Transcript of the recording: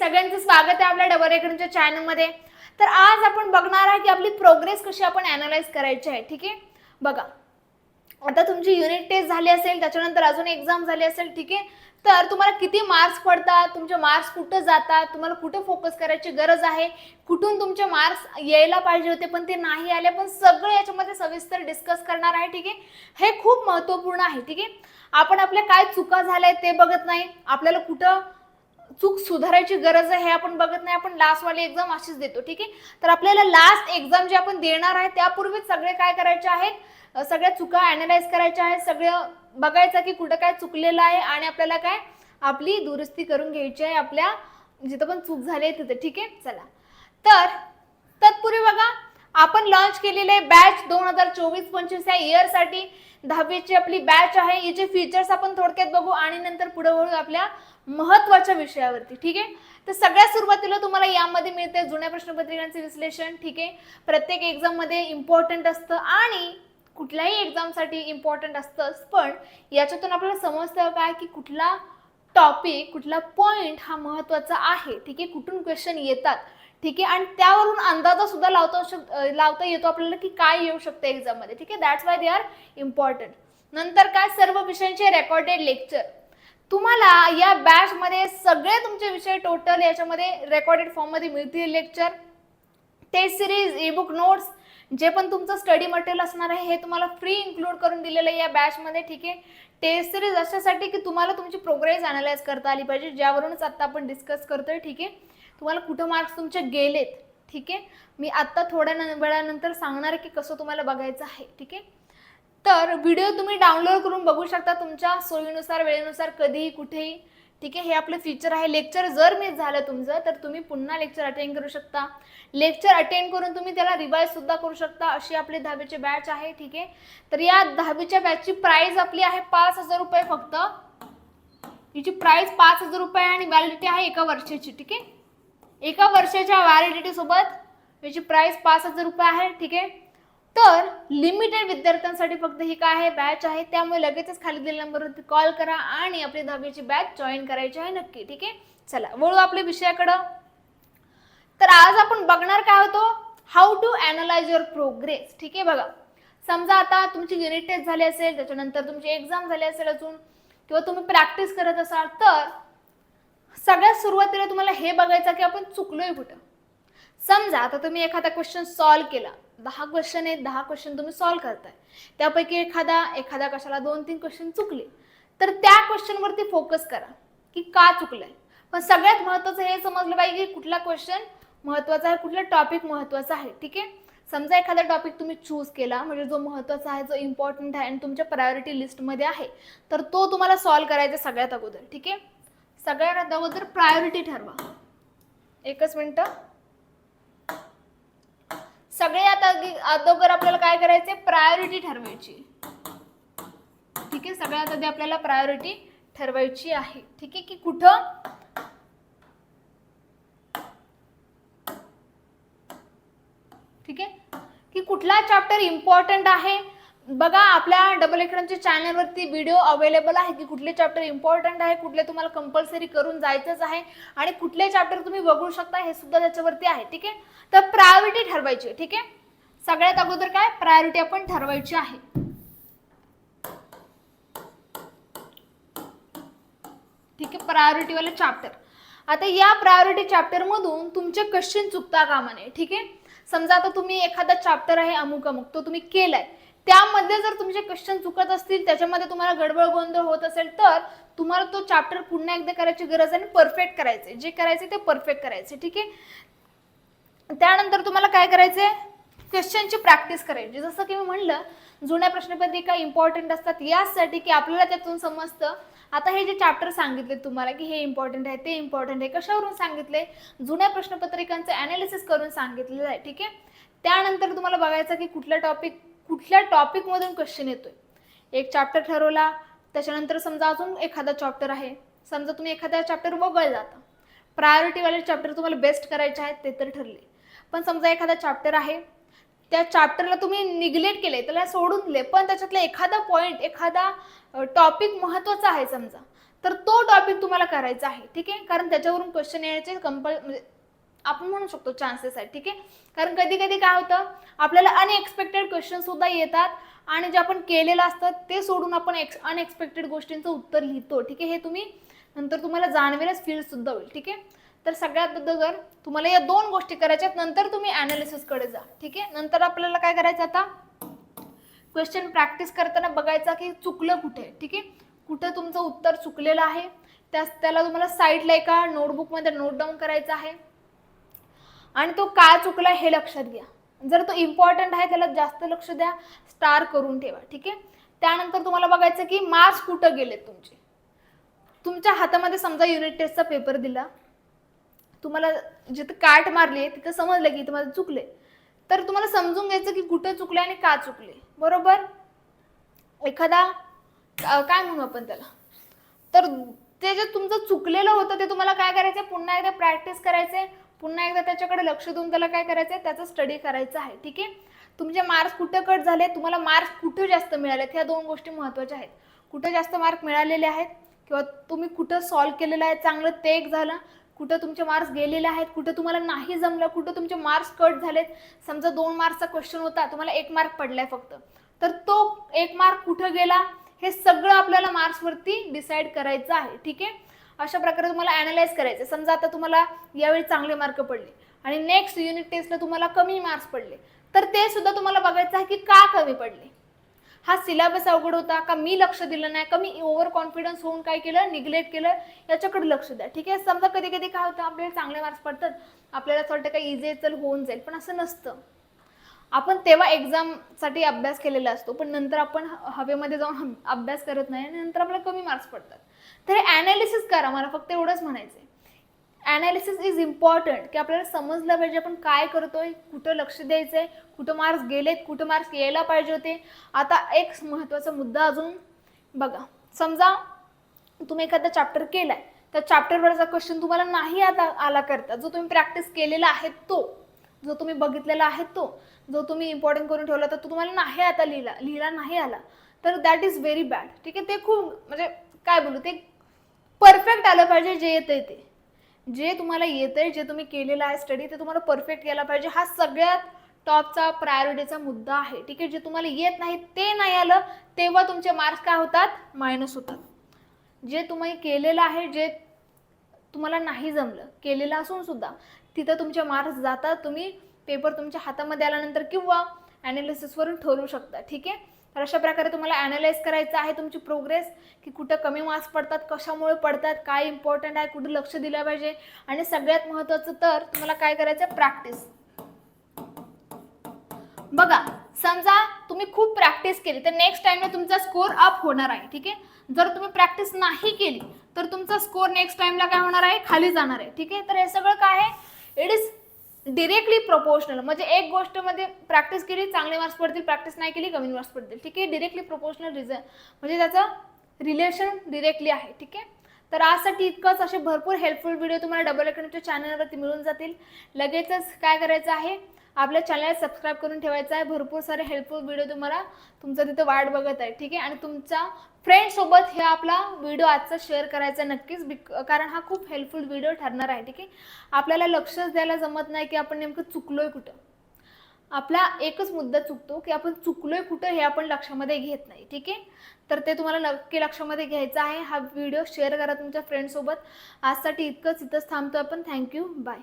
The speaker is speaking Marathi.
सगळ्यांचं स्वागत आहे आपल्या डबल एकडच्या चॅनलमध्ये तर आज आपण बघणार आहे की आपली प्रोग्रेस कशी आपण अनालाइज करायची आहे ठीक आहे? बघा. आता तुमची युनिट टेस्ट झाली असेल त्याच्यानंतर अजून एक्झाम झाली असेल ठीक आहे? तर तुम्हाला किती मार्क्स पडतात तुमचे मार्क्स कुठं जातात तुम्हाला कुठं फोकस करायची गरज आहे कुठून तुमचे मार्क्स यायला पाहिजे होते पण ते नाही आले पण सगळं याच्यामध्ये सविस्तर डिस्कस करणार आहे ठीक आहे? हे खूप महत्त्वपूर्ण आहे ठीक आहे? आपण आपल्या काय चुका झाल्या ते बघत नाही. आपल्याला कुठं चूक सुधारायची गरज आहे हे आपण बघत नाही. आपण लास्टवाली एक्झाम अशीच देतो ठीक आहे? तर आपल्याला लास्ट एक्झाम जे आपण देणार आहे त्यापूर्वीच सगळे काय करायचे आहेत? सगळ्या चुका अनालाइज करायच्या आहेत सगळं बघायचं की कुठं काय चुकलेलं आहे आणि आपल्याला काय आपली दुरुस्ती करून घ्यायची आहे आपल्या जिथं पण चूक झाली आहे तिथं ठीक आहे? चला. तर तत्पूर्वी बघा आपण लॉन्च केलेले बॅच दोन हजार चोवीस पंचवीस या इयरसाठी दहावीची आपली बॅच आहे. याचे फीचर्स आपण थोडक्यात बघू आणि नंतर पुढे वळू आपल्या महत्त्वाच्या विषयावरती ठीक आहे? तर सगळ्यात सुरुवातीला तुम्हाला यामध्ये मिळते जुन्या प्रश्नपत्रिकांचे विश्लेषण ठीक आहे? प्रत्येक एक्झाममध्ये इम्पॉर्टंट असतं आणि कुठल्याही एक्झामसाठी इम्पॉर्टंट असतंच पण याच्यातून आपल्याला समजतं काय की कुठला टॉपिक कुठला पॉइंट हा महत्त्वाचा आहे ठीक आहे? कुठून क्वेश्चन येतात ठीक आहे? आणि त्यावरून अंदाजा सुद्धा लावता शक लावता येतो आपल्याला की काय येऊ शकतं एक्झाममध्ये ठीक आहे? That's why they are important नंतर काय? सर्व विषयांचे रेकॉर्डेड लेक्चर तुम्हाला या बॅचमध्ये सगळे तुमचे विषय टोटल याच्यामध्ये रेकॉर्डेड फॉर्ममध्ये मिळतील lecture test series e book notes जे पण तुमचं स्टडी मटेरियल असणार आहे हे तुम्हाला फ्री इन्क्लूड करून दिलेलं आहे या बॅचमध्ये ठीक आहे? टेस्ट सिरीज अशासाठी की तुम्हाला तुमची प्रोग्रेस अनालाइज करता आली पाहिजे ज्यावरूनच आत्ता आपण डिस्कस करतोय ठीक आहे? तुम्हाला कुठं मार्क्स तुमचे गेलेत ठीक आहे? मी आत्ता थोड्या वेळानंतर सांगणार आहे की कसं तुम्हाला बघायचं आहे ठीक आहे? तर व्हिडिओ तुम्ही डाउनलोड करून बघू शकता तुमच्या सोयीनुसार वेळेनुसार कधीही कुठेही. ठीक आहे? हे आपलं फीचर आहे. लेक्चर जर मिस झालं तुमचं तर तुम्ही पुन्हा लेक्चर अटेंड करू शकता. लेक्चर अटेंड करून तुम्ही त्याला रिवाईज सुद्धा करू शकता. अशी आपली दहावीची बॅच आहे. ठीक आहे? तर या दहावीच्या बॅचची प्राइस आपली आहे पाच हजार रुपये फक्त. हिची प्राइस पाच हजार रुपये आणि व्हॅलिडिटी आहे एका वर्षाची. ठीक आहे? एका वर्षाच्या व्हॅलिडिटी सोबत याची प्राइस पाच हजार रुपये आहे. ठीक आहे? तर लिमिटेड विद्यार्थ्यांसाठी फक्त ही काय आहे? बॅच आहे. त्यामुळे लगेचच खाली दिलेल्या नंबरवरती कॉल करा आणि आपली दहावीची बॅच जॉईन करायची आहे नक्की ठीक आहे? चला वळू आपल्या विषयाकडं. तर आज आपण बघणार काय होतो? How to analyse your progress ठीक आहे बघा? समजा आता तुमची युनिट टेस्ट झाली असेल त्याच्यानंतर तुमची एक्झाम झाली असेल अजून किंवा तुम्ही प्रॅक्टिस करत असाल तर सगळ्यात सुरुवातीला तुम्हाला हे बघायचं की आपण चुकलोय कुठं? समजा आता तुम्ही एखादा क्वेश्चन सॉल्व्ह केला. दहा क्वेश्चन आहेत दहा क्वेश्चन तुम्ही सॉल्व्ह करताय. त्यापैकी एखादा एखादा कशाला दोन तीन क्वेश्चन चुकले. तर त्या क्वेश्चनवरती फोकस करा की का चुकलंय? पण सगळ्यात महत्त्वाचं हे समजलं पाहिजे की कुठला क्वेश्चन महत्त्वाचा आहे कुठला टॉपिक महत्त्वाचा आहे ठीक आहे? समजा एखादा टॉपिक तुम्ही चूज केला म्हणजे जो महत्त्वाचा आहे जो इम्पॉर्टंट आहे आणि तुमच्या प्रायोरिटी लिस्टमध्ये आहे तर तो तुम्हाला सॉल्व्ह करायचा सगळ्यात अगोदर ठीक आहे? सगळ्यात अगोदर प्रायोरिटी ठरवा. एकच मिनटं. सगळे आता अगोदर आपल्याला काय करायचे प्रायोरिटी ठरवायची. ठीक आहे? सगळ्यात आधी आपल्याला प्रायोरिटी ठरवायची आहे. ठीक आहे? की कुठं? ठीक आहे? की कुठला चॅप्टर इम्पॉर्टंट आहे? बघा आपल्या डबल एकरांच्या चॅनलवरती व्हिडिओ अवेलेबल आहे की कुठले चॅप्टर इम्पॉर्टंट आहे कुठले तुम्हाला कंपल्सरी करून जायचंच आहे आणि कुठले चॅप्टर तुम्ही बघू शकता हे सुद्धा त्याच्यावरती आहे ठीक आहे? तर प्रायोरिटी ठरवायची ठीक आहे? सगळ्यात अगोदर काय? प्रायोरिटी आपण ठरवायची आहे. ठीक आहे प्रायोरिटीवाले चॅप्टर आता या प्रायोरिटी चॅप्टरमधून तुमचे क्वेश्चन चुकता कामा नये ठीक आहे? समजा आता तुम्ही एखादा चॅप्टर आहे अमुक अमुक तो तुम्ही केलाय. त्यामध्ये जर तुमचे क्वेश्चन चुकत असतील त्याच्यामध्ये तुम्हाला गडबड गोंधळ होत असेल तर तुम्हाला तो चॅप्टर पुन्हा एकदा करायची गरज आहे आणि परफेक्ट करायचे जे करायचे ते परफेक्ट करायचे ठीक आहे? त्यानंतर तुम्हाला काय करायचंय? क्वेश्चनची प्रॅक्टिस करायची. जसं की मी म्हणलं जुन्या प्रश्नपत्रिका इम्पॉर्टंट असतात. यासाठी की आपल्याला त्यातून समजतं. आता हे जे चॅप्टर सांगितले तुम्हाला की हे इम्पॉर्टंट आहे ते इम्पॉर्टंट आहे कशावरून सांगितले? जुन्या प्रश्नपत्रिकांचं अनालिसिस करून सांगितलेलं आहे ठीक आहे? त्यानंतर तुम्हाला बघायचं की कुठला टॉपिक कुठल्या टॉपिकमधून क्वेश्चन येतोय? एक चॅप्टर ठरवला त्याच्यानंतर समजा अजून एखादा चॅप्टर आहे. समजा तुम्ही एखाद्या चॅप्टर वगळला जाता प्रायोरिटीवाले चॅप्टर तुम्हाला बेस्ट करायचे आहेत ते तर ठरले. पण समजा एखादा चॅप्टर आहे त्या चॅप्टरला तुम्ही निग्लेक्ट केले त्याला सोडून दिले पण त्याच्यातला एखादा पॉईंट एखादा टॉपिक महत्त्वाचा आहे समजा तर तो टॉपिक तुम्हाला करायचा आहे ठीक आहे? कारण त्याच्यावरून क्वेश्चन येण्याचे कंपल म्हणजे आपण म्हणू शकतो चान्सेस आहेत ठीक आहे? कारण कधी कधी काय होतं आपल्याला अनएक्सपेक्टेड क्वेश्चन सुद्धा येतात. आणि जे आपण केलेलं असतं ते सोडून आपण एक्स अनएक्सपेक्टेड गोष्टींचं उत्तर लिहितो. ठीक आहे? हे तुम्ही नंतर तुम्हाला जाणवेलच फील सुद्धा होईल. ठीक आहे? तर सगळ्यात अगोदर तुम्हाला या दोन गोष्टी करायच्यात नंतर तुम्ही अनालिसिसकडे जा. ठीक आहे? नंतर आपल्याला काय करायचं आता? क्वेश्चन प्रॅक्टिस करताना बघायचा की चुकलं कुठे? ठीक आहे? कुठं तुमचं उत्तर चुकलेलं आहे? त्या त्याला तुम्हाला साईडला एका नोटबुकमध्ये नोट डाऊन करायचं आहे. आणि तो का चुकला हे लक्षात घ्या. जर तो इम्पॉर्टंट आहे त्याला जास्त लक्ष द्या स्टार करून ठेवा ठीक आहे? त्यानंतर तुम्हाला बघायचं की मार्क्स कुठं गेलेत तुमचे? तुमच्या हातामध्ये समजा युनिट टेस्टचा पेपर दिला तुम्हाला जिथं काट मारली तिथं समजलं की तुम्हाला चुकले. तर तुम्हाला समजून घ्यायचं की कुठं चुकले आणि का चुकले बरोबर? एखादा काय म्हणू आपण त्याला? तर ते जे तुमचं चुकलेलं होतं ते तुम्हाला काय करायचं पुन्हा एकदा प्रॅक्टिस करायचंय. पुन्हा एकदा त्याच्याकडे लक्ष देऊन त्याला काय करायचं आहे त्याचा स्टडी करायचा आहे. ठीक आहे? तुमचे मार्क्स कुठं कट झाले तुम्हाला मार्क्स कुठे जास्त मिळालेत? ह्या दोन गोष्टी महत्त्वाच्या आहेत. कुठं जास्त मार्क मिळालेले आहेत? किंवा तुम्ही कुठं सॉल्व्ह केलेलं आहे? चांगलं ते एक झालं. कुठं तुमचे मार्क्स गेलेले आहेत? कुठं तुम्हाला नाही जमलं? कुठं तुमचे मार्क्स कट झालेत? समजा दोन मार्क्सचा क्वेश्चन होता तुम्हाला एक मार्क पडलाय फक्त. तर तो एक मार्क कुठं गेला? हे सगळं आपल्याला मार्क्सवरती डिसाईड करायचं आहे. ठीक आहे? अशा प्रकारे तुम्हाला अनालाइज करायचं समजा आता तुम्हाला यावेळी चांगले मार्क पडले आणि नेक्स्ट युनिट टेस्टला तुम्हाला कमी मार्क्स पडले. तर ते सुद्धा तुम्हाला बघायचं आहे की का कमी पडले. हा सिलेबस अवघड होता का मी लक्ष दिलं नाही? का मी ओव्हर कॉन्फिडन्स होऊन काय केलं? निग्लेक्ट केलं? याच्याकडे लक्ष द्या. ठीक आहे? समजा कधी कधी काय होतं आपल्याला चांगले मार्क्स पडतात. आपल्याला असं वाटतं का इझी चल होऊन जाईल. पण असं नसतं. आपण तेव्हा एक्झामसाठी अभ्यास केलेला असतो. पण नंतर आपण ह- हवेमध्ये जाऊन अभ्यास करत नाही आणि नंतर आपल्याला कमी मार्क्स पडतात. तर हे ॲनालिसिस करा. मला फक्त एवढंच म्हणायचं आहे ॲनालिसिस इज इम्पॉर्टंट की आपल्याला समजलं पाहिजे आपण काय करतोय कुठं लक्ष द्यायचं आहे कुठं मार्क्स गेलेत कुठं मार्क्स यायला पाहिजे होते. आता एक महत्त्वाचा मुद्दा अजून बघा. समजा तुम्ही एखादा चॅप्टर केला आहे त्या चॅप्टरवरचा क्वेश्चन तुम्हाला नाही आता आला करता. जो तुम्ही प्रॅक्टिस केलेला आहे तो. जो तुम्ही बघितलेला आहे तो. जो तुम्ही इम्पॉर्टंट करून ठेवला तर तो तुम्हाला नाही आता लिहिला लिहिला नाही आला. तर दॅट इज व्हेरी बॅड ठीक आहे? ते खूप म्हणजे काय बोलू ते परफेक्ट आलं पाहिजे जे येतंय ते. जे तुम्हाला येतंय जे तुम्ही केलेलं आहे स्टडी ते तुम्हाला परफेक्ट यायला पाहिजे. हा सगळ्यात टॉपचा प्रायोरिटीचा मुद्दा आहे. ठीक आहे? जे तुम्हाला येत नाही ते नाही आलं तेव्हा तुमचे मार्क्स काय होतात? मायनस होतात. जे तुम्ही केलेलं आहे जे तुम्हाला नाही जमलं केलेलं असून सुद्धा तिथं तुमचे मार्क्स जातात तुम्ही पेपर तुमच्या हातामध्ये आल्यानंतर किंवा ॲनालिसिसवरून ठरवू शकता. ठीक आहे? तर अशा प्रकारे तुम्हाला ॲनालाइज करायचं आहे तुमची प्रोग्रेस की कुठं कमी मार्क्स पडतात कशामुळे पडतात काय इम्पॉर्टंट आहे कुठं लक्ष दिलं पाहिजे. आणि सगळ्यात महत्त्वाचं तर तुम्हाला काय करायचं प्रॅक्टिस बघा समजा तुम्ही खूप प्रॅक्टिस केली तर नेक्स्ट टाइमला तुमचा स्कोर अप होणार आहे ठीक आहे? जर तुम्ही प्रॅक्टिस नाही केली तर तुमचा स्कोर नेक्स्ट टाइमला काय होणार आहे? खाली जाणार आहे ठीक आहे? तर हे सगळं काय आहे? इट इज डिरेक्टली प्रोपोर्शनल म्हणजे एक गोष्टमध्ये प्रॅक्टिस केली चांगले मार्क्स पडतील प्रॅक्टिस नाही केली कमी मार्क्स पडतील. ठीक आहे? डिरेक्टली प्रोपोर्शनल रिझन म्हणजे त्याचं रिलेशन डिरेक्टली आहे. ठीक आहे? तर आजसाठी इतकंच. असे भरपूर हेल्पफुल व्हिडिओ तुम्हाला डबल अकॅडमीच्या चॅनलवरती मिळून जातील. लगेचच काय करायचं आहे? आपल्या चॅनलला सबस्क्राईब करून ठेवायचं आहे. भरपूर सारे हेल्पफुल व्हिडिओ तुम्हाला तुमचं तिथं वाट बघत आहे. ठीक आहे? आणि तुमच्या फ्रेंडसोबत हे आपला व्हिडिओ आजचा शेअर करायचा आहे नक्कीच बिक कारण हा खूप हेल्पफुल व्हिडिओ ठरणार आहे. ठीक आहे? आपल्याला लक्षच द्यायला जमत नाही की आपण नेमकं चुकलोय कुठं. आपला एकच मुद्दा चुकतो की आपण चुकलोय कुठं हे आपण लक्षामध्ये घेत नाही ठीक आहे? तर ते तुम्हाला नक्की लक्षामध्ये घ्यायचं आहे. हा व्हिडिओ शेअर करा तुमच्या फ्रेंडसोबत आजसाठी इतकंच. इथंच थांबतो आपण. Thank you bye